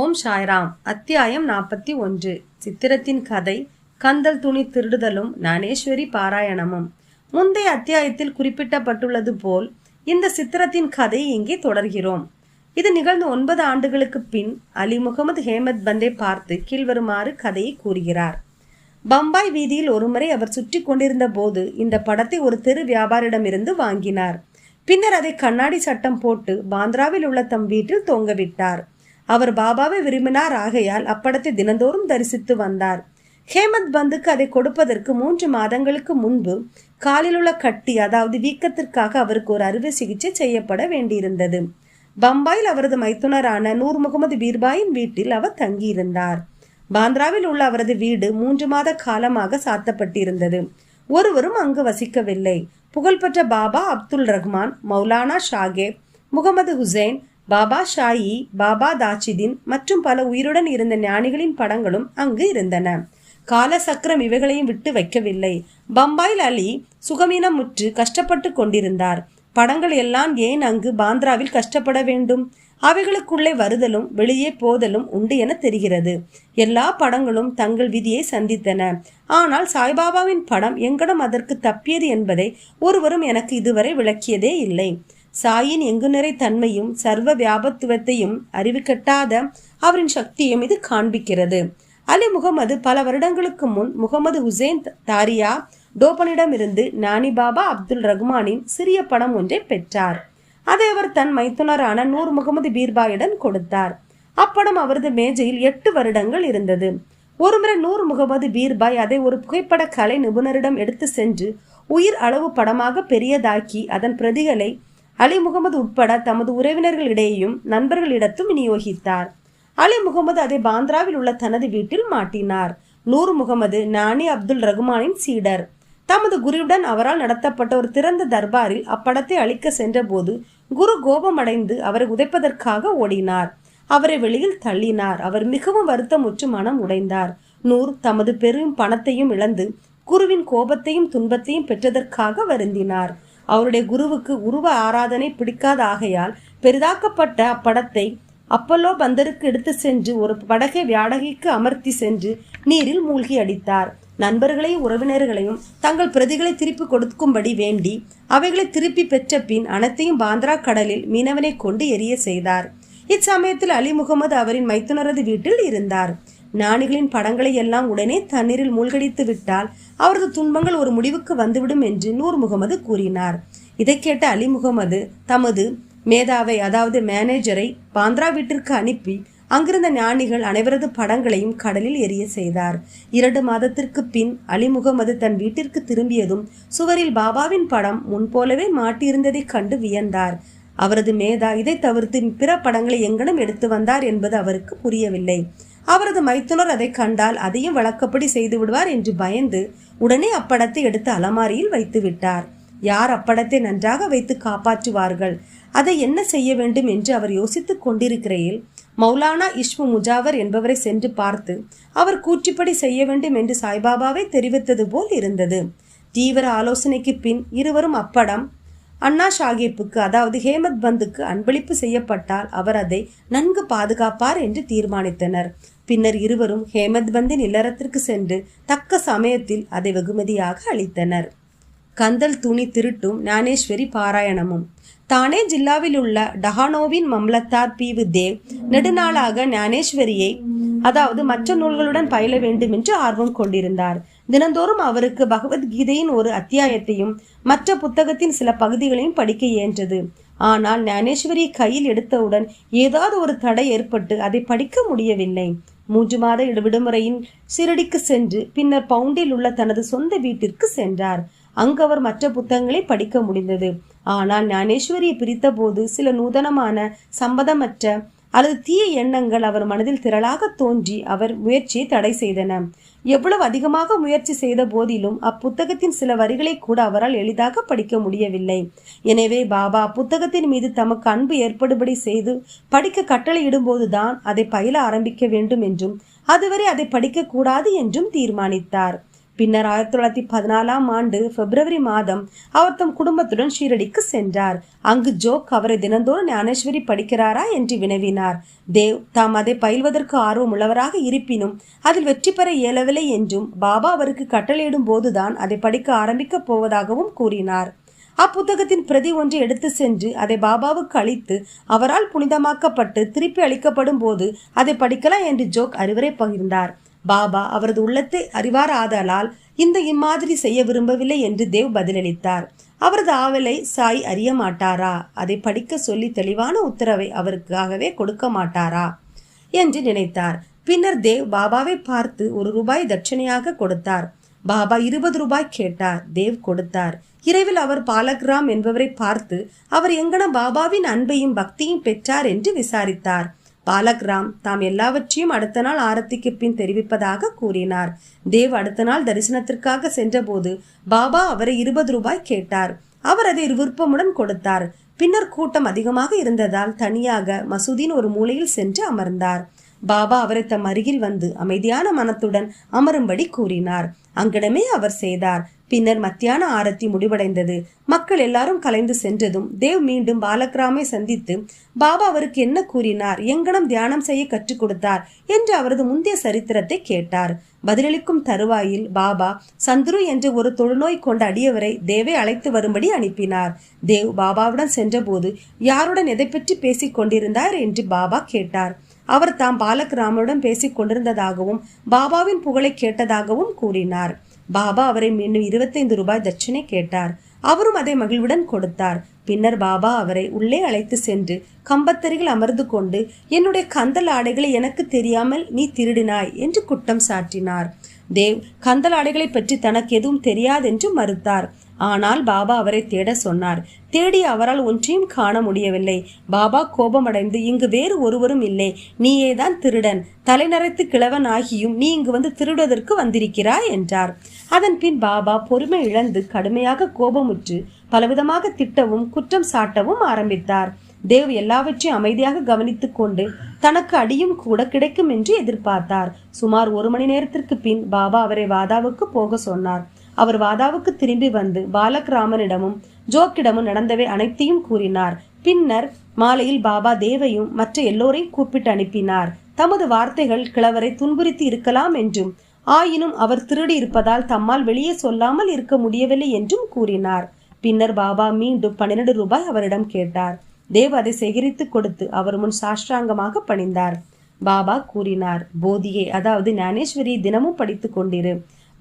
ஓம் சாய்ராம் அத்தியாயம் நாற்பத்தி ஒன்று. சித்திரத்தின் கதை கந்தல் துணி திருடுதலும் ஞானேஸ்வரி பாராயணமும். முந்தைய அத்தியாயத்தில் குறிப்பிட்டப்பட்டுள்ளது போல் இந்த சித்திரத்தின் கதையை இங்கே தொடர்கிறோம். இது நிகழ்ந்த ஒன்பது ஆண்டுகளுக்கு பின் அலி முகமது ஹேமத் பந்தை பார்த்து கீழ்வருமாறு கதையை கூறுகிறார். பம்பாய் வீதியில் ஒருமுறை அவர் சுற்றி கொண்டிருந்த போது இந்த படத்தை ஒரு தெரு வியாபாரிடமிருந்து வாங்கினார். பின்னர் அதை கண்ணாடி சட்டம் போட்டு பாந்திராவில் உள்ள தம் வீட்டில் தொங்கவிட்டார் அவர் பாபாவை விரும்பினார். ஆகையால் அப்படத்தை தினந்தோறும் தரிசித்து வந்தார். ஹேமந்த் பந்துக்கு அதை கொடுப்பதற்கு மூன்று மாதங்களுக்கு முன்பு காலிலுள்ள கட்டி அதாவது வீக்கத்திற்காக அவருக்கு ஒரு அறுவை சிகிச்சை செய்யப்பட வேண்டியிருந்தது. பம்பாயில் அவரது மைத்துனரான நூர் முகமது பீர்பாயின் வீட்டில் அவர் தங்கியிருந்தார். பாந்திராவில் உள்ள அவரது வீடு மூன்று மாத காலமாக சாத்தப்பட்டிருந்தது. ஒருவரும் அங்கு வசிக்கவில்லை. புகழ்பெற்ற பாபா அப்துல் ரஹ்மான் மௌலானா ஷாகேப் முகமது ஹுசைன் பாபா ஷாயி பாபா தாச்சிதின் மற்றும் பல உயிருடன் இருந்த ஞானிகளின் படங்களும் அங்கு இருந்தன. காலசக்கரம் இவைகளையும் விட்டு வைக்கவில்லை. பம்பாயில் அலி சுகமீனமுற்று கஷ்டப்பட்டு கொண்டிருந்தார். படங்கள் எல்லாம் ஏன் அங்கு பாந்திராவில் கஷ்டப்பட வேண்டும்? அவைகளுக்குள்ளே வருதலும் வெளியே போதலும் உண்டு என தெரிகிறது. எல்லா படங்களும் தங்கள் விதியை சந்தித்தன. ஆனால் சாய்பாபாவின் படம் எங்கடம் அதற்கு தப்பியது என்பதை ஒருவரும் எனக்கு இதுவரை விளக்கியதே இல்லை. சாயின் எங்குநிறை தன்மையும் சர்வ வியாபத்துவத்தையும் அறிவு கட்டாத அவரின் சக்தியும் இது காண்பிக்கிறது. அலி முகமது பல வருடங்களுக்கு முன் முகமது ஹுசேன் தாரியா டோபனிடமிருந்து நானி பாபா அப்துல் ரஹ்மானின் சிறிய படம் ஒன்றை பெற்றார். அதை அவர் தன் மைத்துனரான நூர் முகமது பீர்பாயிடம் கொடுத்தார். அப்படம் அவரது மேஜையில் எட்டு வருடங்கள் இருந்தது. ஒருமுறை நூர் முகமது பீர்பாய் அதை ஒரு புகைப்பட கலை நிபுணரிடம் எடுத்து சென்று உயிர் அளவு படமாக பெரியதாக்கி அதன் பிரதிகளை அலி முகமது உட்பட தமது உறவினர்களிடையேயும் நண்பர்களிடத்தும் விநியோகித்தார். அலி முகமது அதை பாந்திராவில் உள்ள தனது வீட்டில் மாட்டினார். நூர் முகமது நானி அப்துல் ரகுமானின் சீடர். தமது குருவுடன் அவரால் நடத்தப்பட்ட ஒரு திறந்த தர்பாரில் அப்படத்தை அளிக்க சென்றபோது குரு கோபமடைந்து அவரை உதைப்பதற்காக ஓடினார். அவரை வெளியில் தள்ளினார். அவர் மிகவும் வருத்தமுற்று மனம் உடைந்தார். நூர் தமது பெரும் பணத்தையும் இழந்து குருவின் கோபத்தையும் துன்பத்தையும் பெற்றதற்காக வருந்தினார். அவருடைய குருவுக்கு உருவ ஆராதனை பிடிக்காத ஆகையால் பெரிதாக்கப்பட்ட அப்படத்தை அப்பல்லோ பந்தருக்கு எடுத்து சென்று ஒரு படகை வியாடகைக்கு அமர்த்தி சென்று நீரில் மூழ்கி அடித்தார். நண்பர்களையும் உறவினர்களையும் தங்கள் பிரதிகளை திருப்பி கொடுக்கும்படி வேண்டி அவைகளை திருப்பி பெற்ற பின் அனைத்தையும் பாந்திரா கடலில் மீனவனை கொண்டு எரிய செய்தார். இச்சமயத்தில் அலி முகமது அவரின் மைத்துனரது வீட்டில் இருந்தார். ஞானிகளின் படங்களை எல்லாம் உடனே தண்ணீரில் மூழ்கடித்து விட்டால் அவரது துன்பங்கள் ஒரு முடிவுக்கு வந்துவிடும் என்று நூர் முகமது கூறினார். இதை கேட்ட அலி முகமது தமது மேதாவை அதாவது மேனேஜரை பாந்திரா வீட்டிற்கு அனுப்பி அங்கிருந்த ஞானிகள் அனைவரது படங்களையும் கடலில் எரிய செய்தார். இரண்டு மாதத்திற்கு பின் அலி முகமது தன் வீட்டிற்கு திரும்பியதும் சுவரில் பாபாவின் படம் முன்போலவே மாட்டியிருந்ததைக் கண்டு வியந்தார். அவரது மேதா இதை தவிர்த்து பிற படங்களை எங்கனம் எடுத்து வந்தார் என்பது அவருக்கு புரியவில்லை. அவரது மைத்துனர் அதை கண்டால் அதையும் வழக்கப்படி செய்து விடுவார் என்று பயந்து உடனே அப்படத்தை எடுத்து அலமாரியில் வைத்து விட்டார். யார் அப்படத்தை நன்றாக வைத்து காப்பாற்றுவார்கள்? அதை என்ன செய்ய வேண்டும் என்று அவர் யோசித்துக் கொண்டிருக்கிறையில் மௌலானா இஷ்மு முஜாவர் என்பவரை சென்று பார்த்து அவர் கூற்றுப்படி செய்ய வேண்டும் என்று சாய்பாபாவை தெரிவித்தது போல் இருந்தது. தீவிர ஆலோசனைக்கு பின் இருவரும் அப்படம் அண்ணா ஷாகிப்புக்கு அதாவது ஹேமத் பந்துக்கு அன்பளிப்பு செய்யப்பட்டால் அவர் அதை நன்கு பாதுகாப்பார் என்று தீர்மானித்தனர். பின்னர் இருவரும் ஹேமத் பந்தின் இல்லறத்திற்கு சென்று தக்க சமயத்தில் அதை வெகுமதியாக அளித்தனர். கந்தல் துணி திருட்டும் ஞானேஸ்வரி பாராயணமும். தானே ஜில்லாவில் உள்ள டஹானோவின் மம்லத்தார் பீவு தேவ் நெடுநாளாக ஞானேஸ்வரியை அதாவது மற்ற நூல்களுடன் பயில வேண்டும் என்று ஆர்வம் கொண்டிருந்தார். தினந்தோறும் அவருக்கு பகவத்கீதையின் ஒரு அத்தியாயத்தையும் மற்ற புத்தகத்தின் சில பகுதிகளையும் படிக்க இயன்றது ஆனால் ஞானேஸ்வரி கையில் எடுத்தவுடன் ஏதாவது ஒரு தடை ஏற்பட்டு அதை படிக்க முடியவில்லை. மூன்று மாத விடுமுறையின் சிறடிக்கு சென்று பின்னர் பவுண்டில் உள்ள தனது சொந்த வீட்டிற்கு சென்றார். அங்கு அவர் மற்ற புத்தகங்களை படிக்க முடிந்தது. ஆனால் ஞானேஸ்வரியை பிரித்தபோது சில நூதனமான சம்பதமற்ற அல்லது தீய எண்ணங்கள் அவர் மனதில் திரளாக தோன்றி அவர் முயற்சியை தடை செய்தன. எவ்வளவு அதிகமாக முயற்சி செய்த போதிலும் அப்புத்தகத்தின் சில வரிகளை கூட அவரால் எளிதாக படிக்க முடியவில்லை. எனவே பாபா புத்தகத்தின் மீது தமக்கு அன்பு ஏற்படுபடி செய்து படிக்க கட்டளையிடும்போதுதான் அதை பயில ஆரம்பிக்க வேண்டும் என்றும் அதுவரை அதை படிக்கக்கூடாது என்றும் தீர்மானித்தார். பின்னர் ஆயிரத்தி தொள்ளாயிரத்தி பதினாலாம் ஆண்டு பிப்ரவரி மாதம் அவர் தம் குடும்பத்துடன் ஷீரடிக்கு சென்றார். அங்கு ஜோக் அவரை தினந்தோறும் ஞானேஸ்வரி படிக்கிறாரா என்று வினவினார். தேவ் தாம் அதை பயில்வதற்கு ஆர்வம் உள்ளவராக இருப்பினும் அதில் வெற்றி பெற இயலவில்லை என்றும் பாபா அவருக்கு கட்டளையிடும் போதுதான் அதை படிக்க ஆரம்பிக்கப் போவதாகவும் கூறினார். அப்புத்தகத்தின் பிரதி ஒன்றை எடுத்து சென்று அதை பாபாவுக்கு அளித்து அவரால் புனிதமாக்கப்பட்டு திருப்பி அளிக்கப்படும் போது அதை படிக்கலாம் என்று ஜோக் அறிவுரை பகிர்ந்தார். பாபா அவரது உள்ளத்தை அறிவார் ஆதலால் இந்த இம்மாதிரி செய்ய விரும்பவில்லை என்று தேவ் பதிலளித்தார். அவரது ஆவலை சாய் அறிய மாட்டாரா? அதை படிக்க சொல்லி தெளிவான உத்தரவை அவருக்காகவே கொடுக்க மாட்டாரா? என்று நினைத்தார். பின்னர் தேவ் பாபாவை பார்த்து ஒரு ரூபாய் தட்சணையாக கொடுத்தார். பாபா இருபது ரூபாய் கேட்டார். தேவ் கொடுத்தார். இரவில் அவர் பாலக்ராம் என்பவரை பார்த்து அவர் எங்கன பாபாவின் அன்பையும் பக்தியும் பெற்றார் என்று விசாரித்தார். பாலக்ராம் தாம் எல்லாவற்றையும் அடுத்த நாள் ஆரத்திக்கு பின் தெரிவிப்பதாக கூறினார். தேவ் அடுத்த நாள் தரிசனத்திற்காக சென்றபோது பாபா அவரை இருபது ரூபாய் கேட்டார். அவர் அதை விருப்பமுடன் கொடுத்தார். பின்னர் கூட்டம் அதிகமாக இருந்ததால் தனியாக மசூதியின் ஒரு மூலையில் சென்று அமர்ந்தார். பாபா அவரை தம் அருகில் வந்து அமைதியான மனத்துடன் அமரும்படி கூறினார். அங்கிடமே அவர் செய்தார். பின்னர் மத்தியான ஆரத்தி முடிவடைந்தது. மக்கள் எல்லாரும் கலைந்து சென்றதும் தேவ் மீண்டும் பாலக்ராமை சந்தித்து பாபா அவருக்கு என்ன கூறினார்? எங்கனம் தியானம் செய்ய கற்றுக் கொடுத்தார்? என்று அவரது முந்தைய சரித்திரத்தை கேட்டார். பதிலளிக்கும் தருவாயில் பாபா சந்துரு என்ற ஒரு தொழுநோய் கொண்ட அடியவரை தேவை அழைத்து வரும்படி அனுப்பினார். தேவ் பாபாவுடன் சென்றபோது யாருடன் எதை பற்றி பேசிக் கொண்டிருந்தார்? என்று பாபா கேட்டார். அவர் தாம் பாலக்ராமனுடன் பேசிக் கொண்டிருந்ததாகவும் பாபாவின் புகழை கேட்டதாகவும் கூறினார். பாபா அவரை மீண்டும் இருபத்தைந்து ரூபாய் தட்சணை கேட்டார். அவரும் அதை மகிழ்வுடன் கொடுத்தார். பின்னர் பாபா அவரை உள்ளே அழைத்து சென்று கம்பத்தருகில் அமர்ந்து கொண்டு என்னுடைய கந்தல் ஆடைகளை எனக்கு தெரியாமல் நீ திருடினாய் என்று குற்றம் சாட்டினார். தேவ் கந்தல் ஆடைகளை பற்றி தனக்கு எதுவும் தெரியாதென்று மறுத்தார். ஆனால் பாபா அவரை தேட சொன்னார். தேடி அவரால் ஒன்றையும் காண முடியவில்லை. பாபா கோபமடைந்து இங்கு வேறு ஒருவரும் இல்லை. நீயேதான் திருடன். தலைநரைத்து கிழவன் ஆகியும் நீ இங்கு வந்து திருடுவதற்கு வந்திருக்கிறாய் என்றார். அதன் பின் பாபா பொறுமை இழந்து கடுமையாக கோபமுற்று பலவிதமாக திட்டவும் குற்றம் சாட்டவும் ஆரம்பித்தார். தேவ் எல்லாவற்றையும் அமைதியாக கவனித்துக் கொண்டு தனக்கு அடியும் கூட கிடைக்கும் என்று எதிர்பார்த்தார். சுமார் ஒரு மணி நேரத்திற்கு பின் பாபா அவரை வாதாவுக்கு போக சொன்னார். அவர் வாதாவுக்கு திரும்பி வந்து பாலகிராமனிடமும் ஜோக்கிடமும் நடந்தவை அனைத்தையும் கூறினார். பின்னர் மாலையில் பாபா தேவையும் மற்ற எல்லோரையும் கூப்பிட்டு அனுப்பினார். தமது வார்த்தைகள் கிழவரை துன்புறுத்தி இருக்கலாம் என்றும் ஆயினும் அவர் திருடி இருப்பதால் தம்மால் வெளியே சொல்லாமல் இருக்க முடியவில்லை என்றும் கூறினார். பின்னர் பாபா மீண்டும் பன்னிரண்டு ரூபாய் அவரிடம் கேட்டார். தேவ் அதை சேகரித்து கொடுத்து அவர் முன் சாஷ்டாங்கமாக பணிந்தார். பாபா கூறினார் போதியே அதாவது ஞானேஸ்வரி தினமும் படித்துக் கொண்டிரு.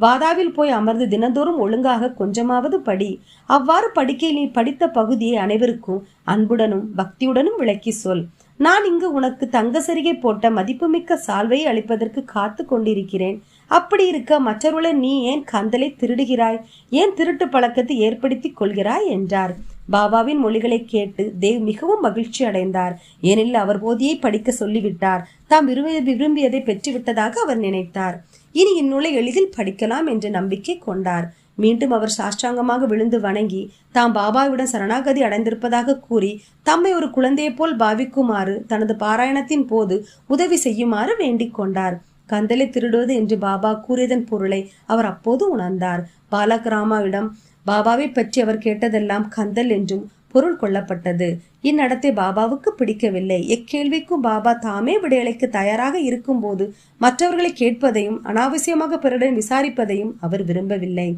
வாதாவில் போய் அமர்ந்து தினந்தோறும் ஒழுங்காக கொஞ்சமாவது படி. அவ்வாறு படிக்கையில் நீ படித்த பகுதியை அனைவருக்கும் அன்புடனும் பக்தியுடனும் விளக்கி சொல். நான் இங்கு உனக்கு தங்க சரிகை போட்ட மதிப்புமிக்க சால்வையை அளிப்பதற்கு காத்து கொண்டிருக்கிறேன். அப்படி இருக்க மற்றவர்களை நீ ஏன் கந்தலை திருடுகிறாய்? ஏன் திருட்டு பழக்கத்தை ஏற்படுத்தி கொள்கிறாய்? என்றார். பாபாவின் மொழிகளை கேட்டு தேவ் மிகவும் மகிழ்ச்சி அடைந்தார். ஏனெனில் அவர் போதியை படிக்க சொல்லிவிட்டார். தாம் விரும்பிய விரும்பியதை பெற்றுவிட்டதாக அவர் நினைத்தார். இனி இந்நூலை எளிதில் படிக்கலாம் என்ற நம்பிக்கை கொண்டார். மீண்டும் அவர் சாஷ்டாங்கமாக விழுந்து வணங்கி தாம் பாபாவிடம் சரணாகதி அடைந்திருப்பதாக கூறி தம்மை ஒரு குழந்தையைப் போல் பாவிக்குமாறு தனது பாராயணத்தின் போது உதவி செய்யுமாறு வேண்டிக் கொண்டார். கந்தலை திருடுவது என்று பாபா கூறியதன் பொருளை அவர் அப்போது உணர்ந்தார். பாலகிராமாவிடம் பாபாவை பற்றி அவர் கேட்டதெல்லாம் கந்தல் என்றும் பொருள் கொள்ளப்பட்டது இந்நடத்தை பாபாவுக்கு பிடிக்கவில்லை. எக்கேள்விக்கும் பாபா தாமே விடையளிக்க தயாராக இருக்கும்போது மற்றவர்களை கேட்பதையும் அனாவசியமாக பிறரிடம் விசாரிப்பதையும் அவர் விரும்பவில்லை.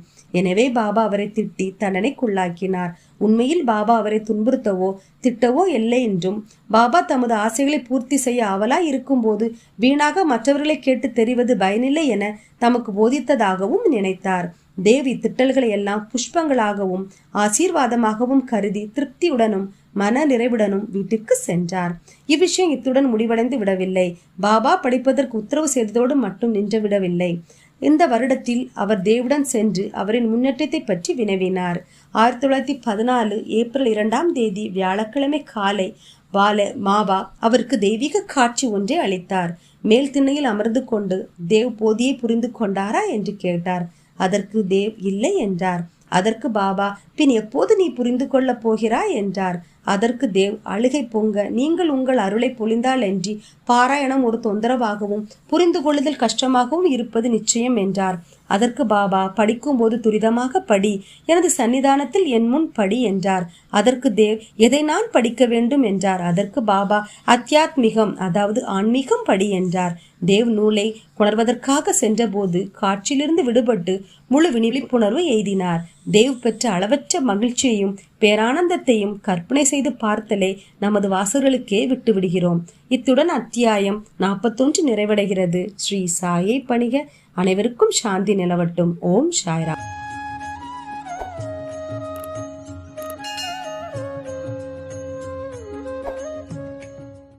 எனவே பாபா அவரை திட்டி தண்டனைக்குள்ளாக்கினார். உண்மையில் பாபா அவரை துன்புறுத்தவோ திட்டவோ இல்லை என்றும் பாபா தமது ஆசைகளை பூர்த்தி செய்ய அவலாய் இருக்கும்போது வீணாக மற்றவர்களை கேட்டு தெரிவது பயனில்லை என தமக்கு போதித்ததாகவும் நினைத்தார். தேவி திட்டல்களை எல்லாம் புஷ்பங்களாகவும் ஆசீர்வாதமாகவும் கருதி திருப்தியுடனும் மன நிறைவுடனும் வீட்டிற்கு சென்றார். இவ்விஷயம் இத்துடன் முடிவடைந்து விடவில்லை. பாபா படிப்பதற்கு உத்தரவு செய்ததோடு மட்டும் நின்று விடவில்லை. இந்த வருடத்தில் அவர் தேவுடன் சென்று அவரின் முன்னேற்றத்தை பற்றி வினவினார். ஆயிரத்தி தொள்ளாயிரத்தி பதினாலு ஏப்ரல் இரண்டாம் தேதி வியாழக்கிழமை காலை பால மாபா அவருக்கு தெய்வீக காட்சி ஒன்றை அளித்தார். மேல் திண்ணையில் அமர்ந்து கொண்டு தேவ் போதியை புரிந்து கொண்டாரா என்று கேட்டார். அதற்கு தேவ் இல்லை என்றார். அதற்கு பாபா பின் எப்போது நீ புரிந்து கொள்ளப் போகிறாய் என்றார். அதற்கு தேவ் அழுகை பொங்க நீங்கள் உங்கள் அருளை பொழிந்தால் என்றி பாராயணம் ஒரு தொந்தரவாகவும் புரிந்து கொள்ளுதல் கஷ்டமாகவும் இருப்பது நிச்சயம் என்றார். அதற்கு பாபா படிக்கும்போது துரிதமாக படி. எனது சன்னிதானத்தில் என் முன் படி என்றார். அதற்கு தேவ் எதை நான் படிக்க வேண்டும்? என்றார். அதற்கு பாபா அத்தியாத்மிகம் அதாவது ஆன்மீகம் படி என்றார். தேவ் நூலை உணர்வதற்காக சென்றபோது காற்றிலிருந்து விடுபட்டு முழு விழிப்புணர்வு எய்தினார். தேவ் பெற்ற அளவற்ற மகிழ்ச்சியையும் பேரானந்தத்தையும் கற்பனை செய்து பார்த்தலே நமது வாசகர்களுக்கே விட்டுவிடுகிறோம். இத்துடன் அத்தியாயம் நாற்பத்தொன்று நிறைவடைகிறது. ஸ்ரீ சாயை பணிக. அனைவருக்கும் சாந்தி நிலவட்டும். ஓம் சாய்ரா